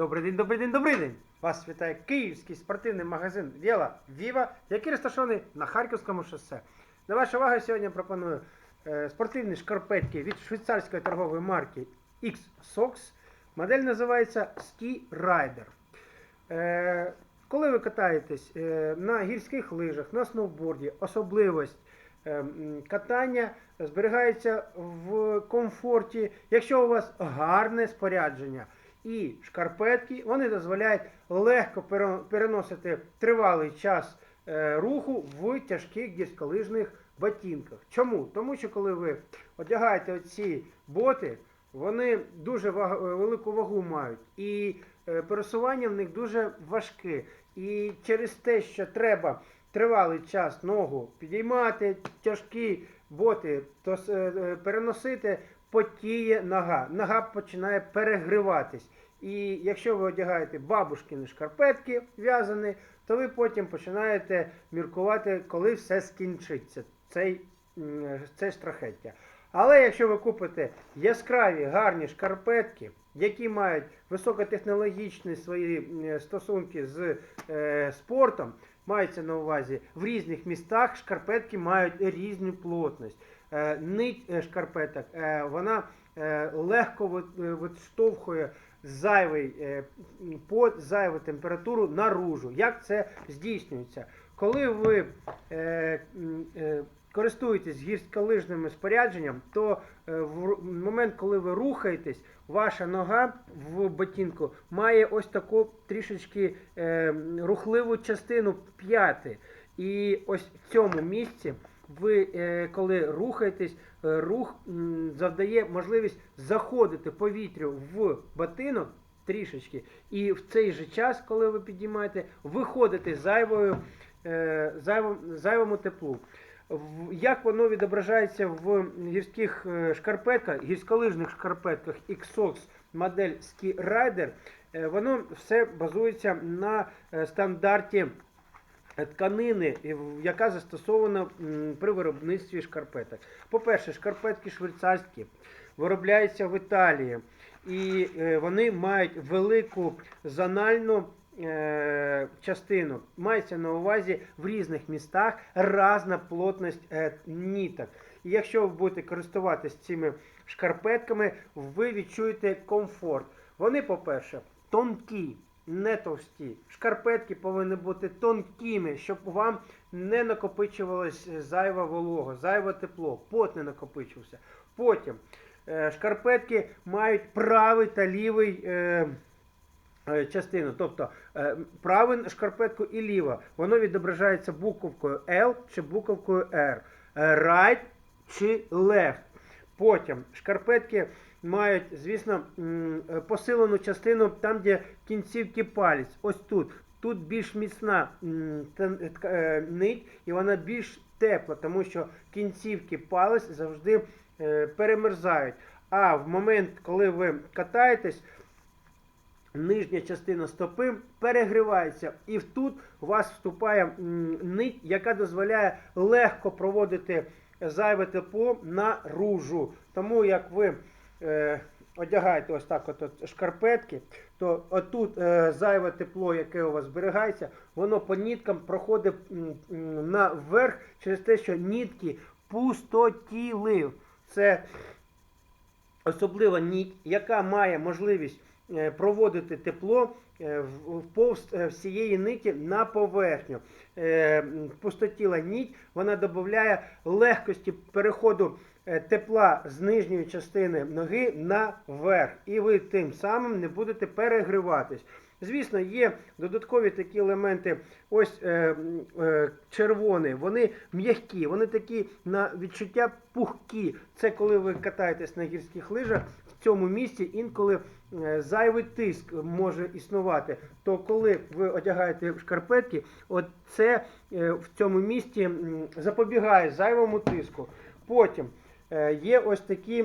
Добрий день, добрий день, добрий день! Вас вітає київський спортивний магазин Віла Віва, який розташований на Харківському шосе. На вашу увагу сьогодні пропоную е, спортивні шкарпетки від швейцарської торгової марки X-Sox. Модель називається Ski Rider. Е, коли ви катаєтесь е, на гірських лижах, на сноуборді, особливість катання зберігається в комфорті, якщо у вас гарне спорядження. І шкарпетки вони дозволяють легко переносити тривалий час е, руху в тяжких гірськолижних ботинках. Чому? Тому що коли ви одягаєте оці боти, вони дуже е, велику вагу мають, і е, пересування в них дуже важке. І через те, що треба тривалий час ногу підіймати, тяжкі боти, переносити потіє нога. Нога починає перегріватись. І якщо ви одягаєте бабушкини шкарпетки в'язані, то ви потім починаєте міркувати, коли все скінчиться, цей, це страхеття. Але якщо ви купите яскраві гарні шкарпетки, які мають високотехнологічні свої стосунки з е, спортом, мається на увазі в різних містах шкарпетки мають різну плотність. Е, нить е, шкарпеток е, вона легко відштовхує зайвий пот, зайву температуру наружу. Як це здійснюється? Коли ви користуєтесь гірськолижним спорядженням, то е, в момент, коли ви рухаєтесь, ваша нога в ботинку має ось таку трішечки е, рухливу частину п'яти. І ось в цьому місці ви, е, коли рухаєтесь, рух завдає можливість заходити повітрю в ботинок трішечки, і в цей же час, коли ви підіймаєте, виходити зайвою, е, зайвом, зайвому теплу. Як воно відображається в гірських е, шкарпетках, гірськолижних шкарпетках XOX модель Ski Rider, е, воно все базується на е, стандарті тканини, яка застосована при виробництві шкарпеток. По-перше, шкарпетки швейцарські виробляються в Італії, і вони мають велику зональну е, частину. Мається на увазі в різних містах різна плотність е, ніток. І якщо ви будете користуватися цими шкарпетками, ви відчуєте комфорт. Вони, по-перше, тонкі, не товсті. Шкарпетки повинні бути тонкими, щоб вам не накопичувалось зайва волога, зайве тепло, пот не накопичився. Потім е, шкарпетки мають правий та лівий. Е, частину, тобто е, праву шкарпетку і ліва, воно відображається буковкою L чи буковкою R, Е, right чи left. Потім шкарпетки мають, звісно, е, посилену частину там, де кінцівки палець. Ось тут. Тут більш міцна е, нить і вона більш тепла, тому що кінцівки палець завжди е, перемерзають. А в момент, коли ви катаєтесь, нижня частина стопи перегрівається, і тут у вас вступає нить, яка дозволяє легко проводити зайве тепло наружу. Тому як ви е, одягаєте ось так от, от шкарпетки, то отут е, зайве тепло, яке у вас зберігається, воно по ніткам проходить наверх через те, що нітки пустотіли. Це особлива ніть, яка має можливість проводити тепло е, в- вповз е, всієї ниті на поверхню. Е, Пустотіла ніть, вона додає легкості переходу е, тепла з нижньої частини ноги наверх. І ви тим самим не будете перегріватись. Звісно, є додаткові такі елементи, ось е, е, червоні, вони м'які, вони такі на відчуття пухкі. Це коли ви катаєтесь на гірських лижах, в цьому місці інколи е, зайвий тиск може існувати. То коли ви одягаєте шкарпетки, от це е, в цьому місці запобігає зайвому тиску. Потім е, є ось такі.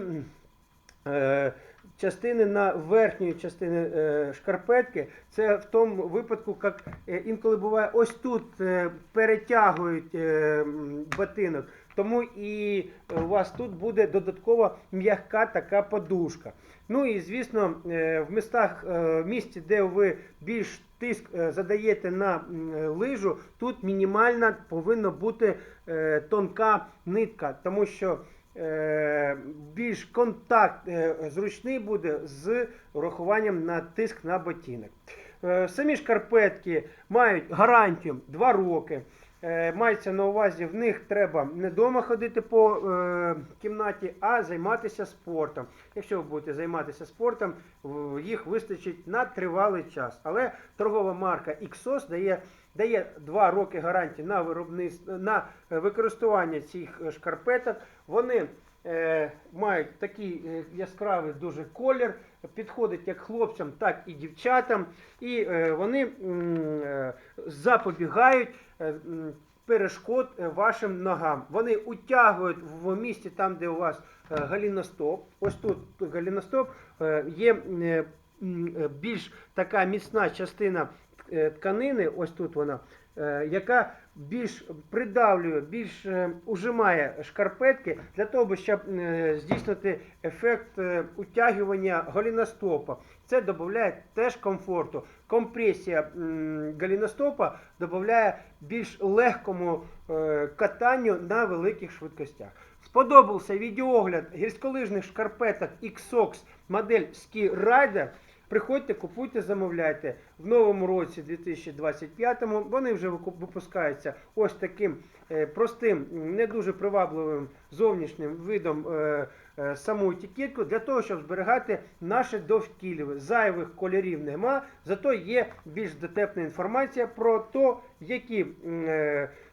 частини на верхньої частини шкарпетки. Це в тому випадку, як інколи буває ось тут перетягують ботинок. Тому і е, у вас тут буде додатково м'яка така подушка. Ну і звісно, е, в містах, е, в місті, де ви більш тиск задаєте на лижу, тут мінімальна повинна бути тонка нитка, тому що більш контакт зручний буде з урахуванням на тиск на ботинок. Самі шкарпетки мають гарантію 2 роки. Е, Мається на увазі, в них треба не вдома ходити по е, кімнаті, а займатися спортом. Якщо ви будете займатися спортом, їх вистачить на тривалий час. Але торгова марка Ixos дає, дає 2 роки гарантії на виробництво на використання цих шкарпеток. Вони е, мають такий е, яскравий дуже колір, підходить як хлопцям, так і дівчатам, і е, вони е, запобігають перешкод е, вашим ногам. Вони утягують в місці там, де у вас е, галіностоп. Ось тут галіностоп е, є е, е, більш така міцна частина е, тканини, ось тут вона, е, яка більш придавлює, більш е, ужимає шкарпетки для того, щоб е, здійснити ефект е, утягування голіностопа. Це додає теж комфорту. Компресія голіностопа додає більш легкому е, катанню на великих швидкостях. Сподобався відеоогляд гірськолижних шкарпеток XOX модель Ski Rider. Приходьте, купуйте, замовляйте. В новому році 2025-му вони вже випускаються ось таким е, простим, не дуже привабливим зовнішнім видом е, е, саму етикетку для того, щоб зберігати наше довкілля. Зайвих кольорів нема, зато є більш дотепна інформація про те, які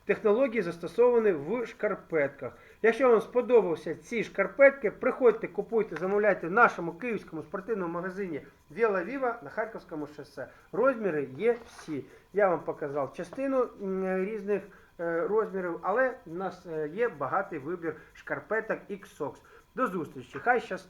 технології застосовані в шкарпетках. Якщо вам сподобався ці шкарпетки, приходьте, купуйте, замовляйте в нашому київському спортивному магазині Віла Віва на Харківському шосе. Розміри є всі. Я вам показав частину різних е, розмірів, але в нас е, є багатий вибір шкарпеток XOX. До зустрічі! Хай щастить!